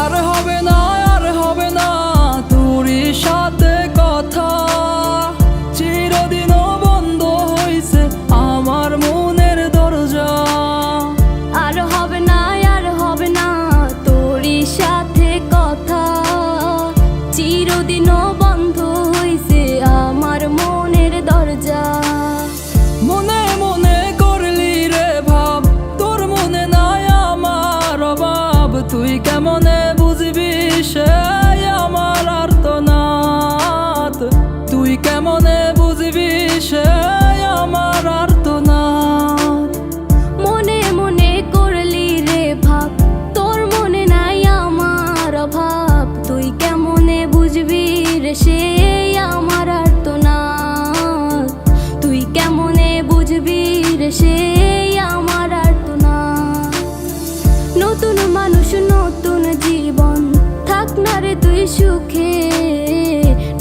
আর হবে না আর হবে না তোরই সাথে কথা। চিরদিনও বন্ধ হইছে আমার মনের দরজা। আর হবে না আর হবে না তোরই সাথে কথা। চিরদিনও বন্ধ হইছে আমার মনের দরজা। মনে মনে করলি রে ভাব তোর মনে নাই আমার অভাব। তুই কেমনে কেমনে বুঝবি সে আমার আর্তনাদ মনে মনে করলি রে ভাব, তোর মনে নাই আমার অভাব। তুই কেমনে বুঝবি রে সে আমার আর্তনাদ তুই কেমনে বুঝবি রে সে আমার আর্তনাদ নতুন মানুষ, নতুন জীবন, থাক না রে তুই সুখে।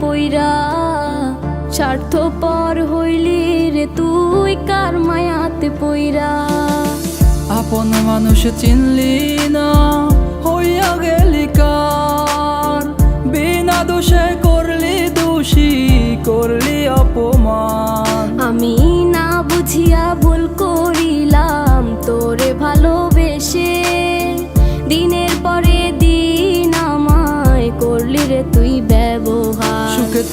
পইরা, স্বার্থপর হইলি রে তুই কার মায়াতে পইরা। আপন মানুষ চিনলি না, হইয়া গেলি কার? বিনা দোষে